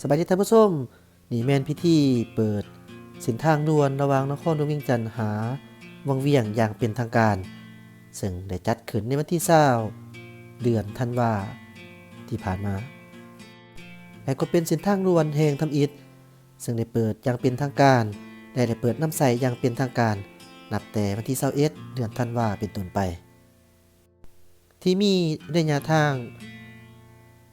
สบายดีท่านผู้ชมนี่แมนพิธีเปิดเสินทางด่วนระหว่างนครหลวงเวียงจันทร์หาวังเวียงอย่างเป็นทางการ ซึ่งได้จัดขึ้นในวันที่20เดือนธันวาที่ผ่านมา และก็เป็นเส้นทางด่วนแห่งทำอิฐซึ่งได้เปิดอย่างเป็นทางการและได้เปิดน้ำใสอย่างเป็นทางการ นับแต่วันที่21เดือนธันวาเป็นต้นไป ที่มีระยะทาง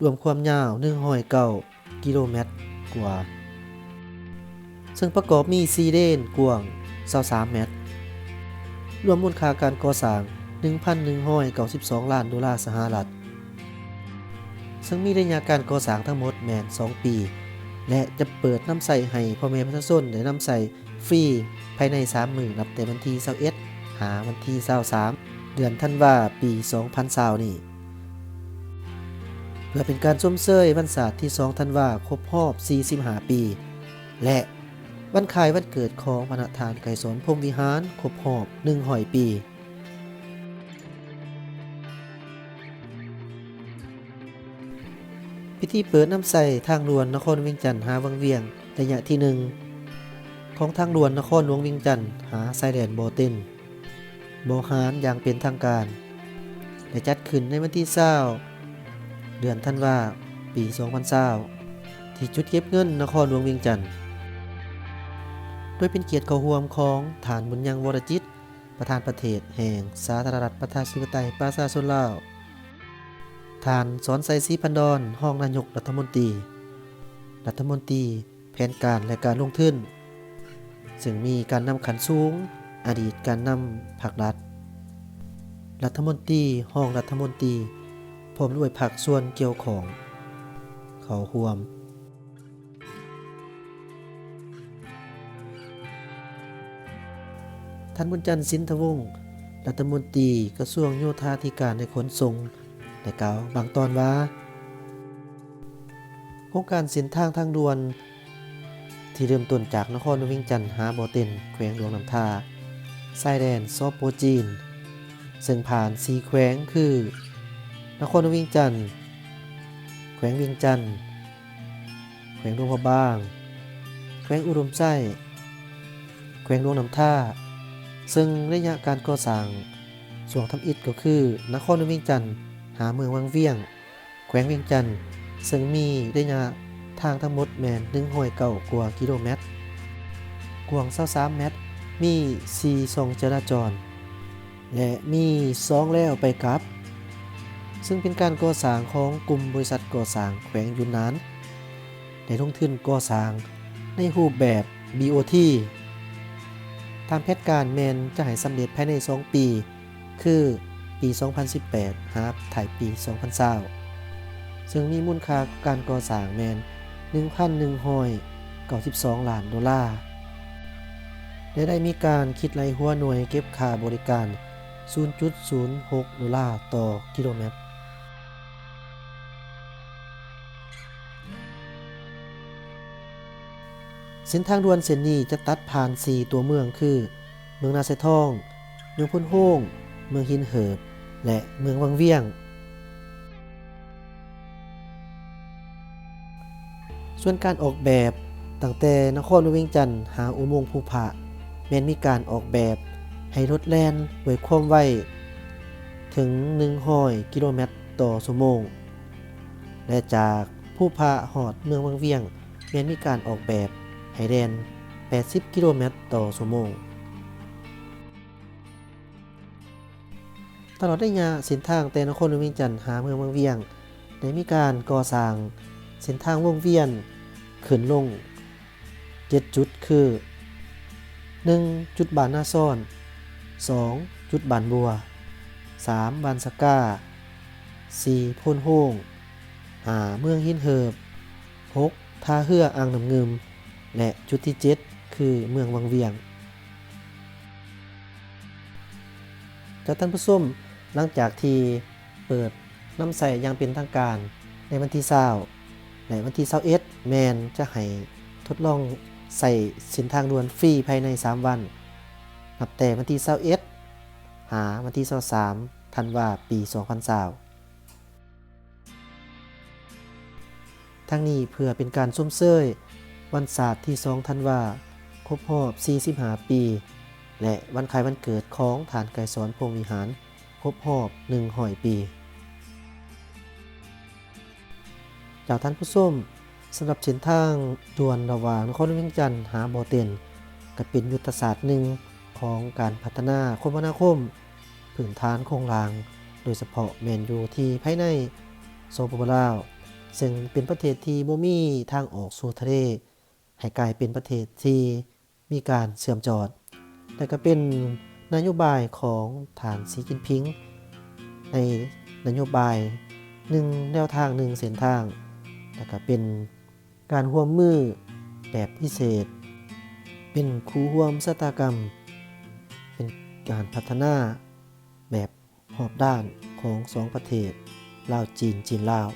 รวมความยาว109กิ กิโลเมตรกว่า ซึ่งประกอบมี4เลนกว้าง23เมตร รวมมูลค่าการก่อสร้าง 1,192 ล้านดอลลาร์สหรัฐ ซึ่งมีระยะการก่อสร้างทั้งหมดแมน 2 ปี และจะเปิดน้ำใสให้พ่อแม่ประชาชนได้น้ำใสฟรีภายใน 3 มือนับแต่วันที่21หาวันที่23เดือนธันวาปี 2020นี่ พื่อเป็นการชมเชยวันศาสตร์ที่2ธันวาครบรอบ45ปี และวันคล้ายวันเกิดของพระนาทานไก่สนพรมวิหารครบรอบ100ปีพิธีเปิดน้ำใสทางด่วนนครเวียงจันทร์หาวังเวียงระยะที่หนึ่งของทางด่วนนครหลวงเวียงจันทร์หาไซแดนโบเตินโบฮานอย่างเป็นทางการได้จัดขึ้นในวันที่20 เดือนธันวาปี2020ที่จุดเก็บเงินนครหลวงเวียงจันทร์โดยเป็นเกียรติเข้าร่วมของฐานบุญยังวรจิต ประธานประเทศแห่งสาธารณรัฐประชาธิปไตยประชาชนลาวทานสอนไซซีพันดอนห้องนายกรัฐมนตรี รัฐมนตรีแผนการและการลงทุนซึ่งมีการนำขันสูง อดีตการนำผักรัฐ รัฐมนตรีห้องรัฐมนตรี พร้อมด้วยผักส่วนเกี่ยวของ เขาห่วม ท่านบุญจันทร์สินทวงศ์รัฐมนตรีกระทรวงโยธาธิการในขนส่งได้กล่าวบางตอนว่า โครงการเส้นทางทางด่วน ที่เริ่มต้นจากนครวงเวียงจันทร์หาบ่อเต็นแขวงหลวงน้ำทาชายแดนซอโปจีน ซึ่งผ่านสีแขวงคือ นครวงเวียงจันทร์แขวงเวียงจันทร์แขวงหลวงพระบาง แขวงอุดมไส้ แขวงหลวงน้ำท่า ซึ่งระยะการก่อสร้างส่วนทำอิฐก็คือ นครวงเวียงจันทร์หาเมืองวังเวียง แขวงเวียงจันทร์ซึ่งมีระยะทางทั้งหมดแมน1ห้อยเก่ากว่ากิโลเมตร กว้าง23เมตร มี4ทรงจราจร และมี2แล้วไปกลับ ซึ่งเป็นการก่อสร้างของกลุ่มบริษัทก่อสร้างแขวงยุนนานได้ลงทุนก่อสร้างในรูปแบบ BOT ตามแผนการแมนจะให้สำเร็จภายใน 2 ปี คือปี 2018หาถ่ายปี 2020ซึ่งมีมูลค่าการก่อสร้างแมน1,192ล้านดอลลาร์และได้มีการคิดรายหัวหน่วยเก็บค่าบริการ 0.06 ดอลลาร์ต่อกิโลเมตร ส้นทางด่วนเส้นนี้จะตัดผ่าน 4 ตัวเมืองคือ เมืองนาไซทอง เมืองพุนโฮงเมืองหินเหิบ และเมืองวังเวียง ส่วนการออกแบบตั้งแต่นครวงเวียงจันทร์หาอุโมงค์ภูผาแม้นมีการออกแบบให้รถแล่นด้วยความไวถึง100กิโลเมตรต่อชั่วโมง และจากภูผาหอดเมืองวังเวียงแม้นมีการออกแบบ ให้แล่น80 กิโลเมตรต่อชั่วโมง ตลอดระยะเส้นทางแต่นครวงเวียงจันทร์หาเมืองวังเวียง ได้มีการก่อสร้างเส้นทางวงเวียนขึ้นลง 7 จุดคือ 1. จุดบานหน้าซ่อน 2. จุดบานบัว 3. บานสก้า 4. พ่นโฮง 5. เมืองหินเหิบ 6. ท่าเฮืออ่างน้ำเงิม และจุดที่ 7 คือเมืองวังเวียงจากท่านผู้ชมหลังจากที่เปิดน้ำใสอย่างเป็นทางการในวันที่20ในวันที่21แมนจะให้ทดลองใส่ส้นทางด่วนฟรีภายใน 3 วัน นับแต่วันที่21หาวันที่23ธันวาปี2020ทั้งนี้เพื่อเป็นการส้มเซย วันศาสตร์ที่2ธันวาครบรอบ 45 ปี และวันคล้ายวันเกิดของฐานไกรสอนพงวิหาร ครบรอบ1หอยปี จากท่านผู้ส้มสำหรับเส้นทางดวนระหว่างนครเวียงจันทร์หาบ่อเต็นก็เป็นยุทธศาสตร์หนึ่งของการพัฒนาคมนาคมพื้นฐานโครงราง โดยเฉพาะแมนยูที่ภายในโซโปปลาว ซึ่งเป็นประเทศที่บ่มีทางออกสู่ทะเล ให้กลายเป็นประเทศที่มีการเสื่อมจอด และก็เป็นนโยบายของฐานสีจินพิง ในนโยบายหนึ่งแนวทางหนึ่งเส้นทาง แล้วก็เป็นการร่วมมือแบบพิเศษ เป็นคูร่วมสตากรรม เป็นการพัฒนาแบบหอบด้านของสองประเทศลาวจีนจีนลาว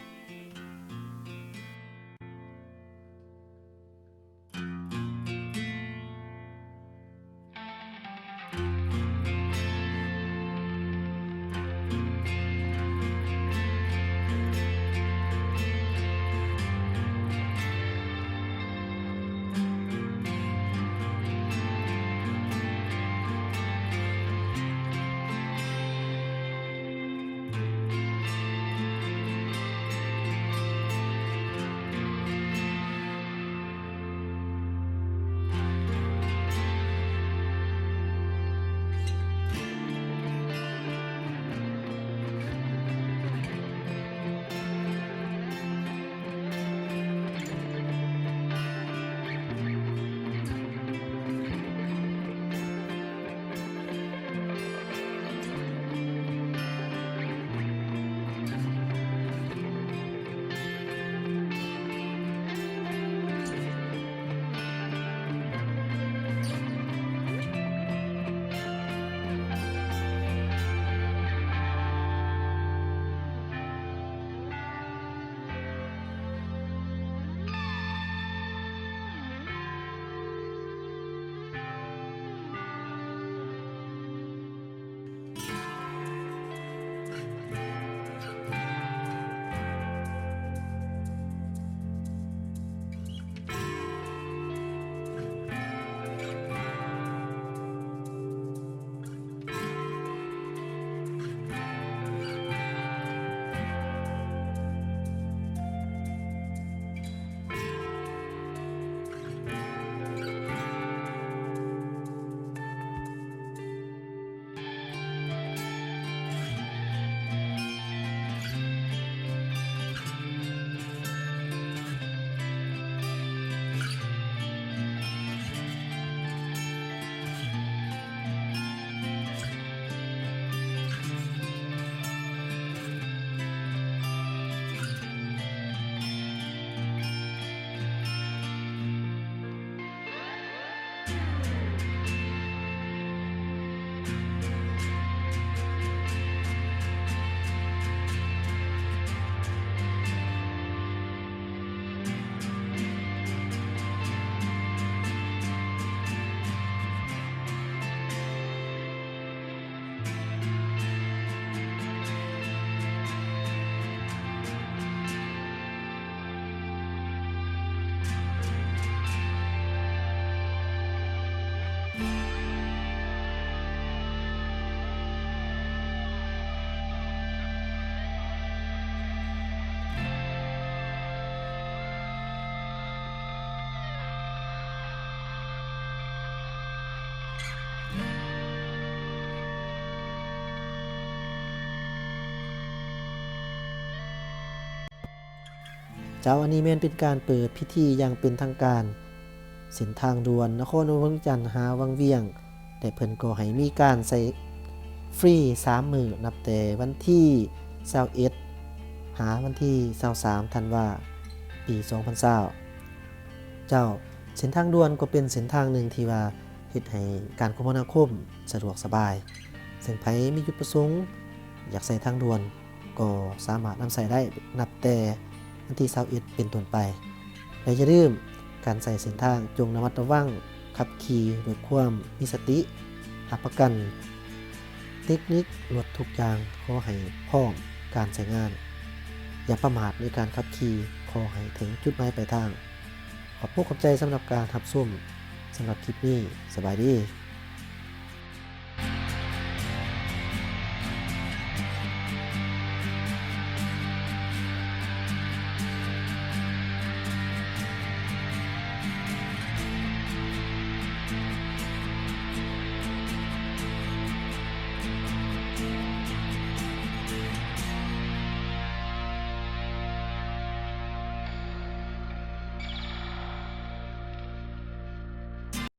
เจ้าอันนี้แมนเป็นการเปิดพิธีอย่างเป็นทางการเส้นทางด่วนนครหลวงเวียงจันทร์หาวังเวียงแต่เพิ่นก็ให้มีการใส่ฟรี3มือนับแต่วันที่21หาวันที่23ธันวาปี 2020เจ้าเส้นทางด่วนก็เป็นเส้นทางหนึ่งที่ว่าเฮ็ดให้การคมนาคมสะดวกสบาย ซึ่งไผมีจุดประสงค์ อยากใส่ทางด่วนก็สามารถนำใส่ได้นับแต่ วันที่21เป็นต้นไปและอย่าลืมการใส่เส้นทางจงระมัดระวังขับขี่ด้วยความมีสติหับประกัน เทคนิคลวดทุกอย่างขอให้พร้อมการใช้งาน อย่าประมาทในการขับขี่ขอให้ถึงจุดหมายปลายทาง ขอบคุณขอบใจสำหรับการทับซุ่มสำหรับคลิปนี้สบายดี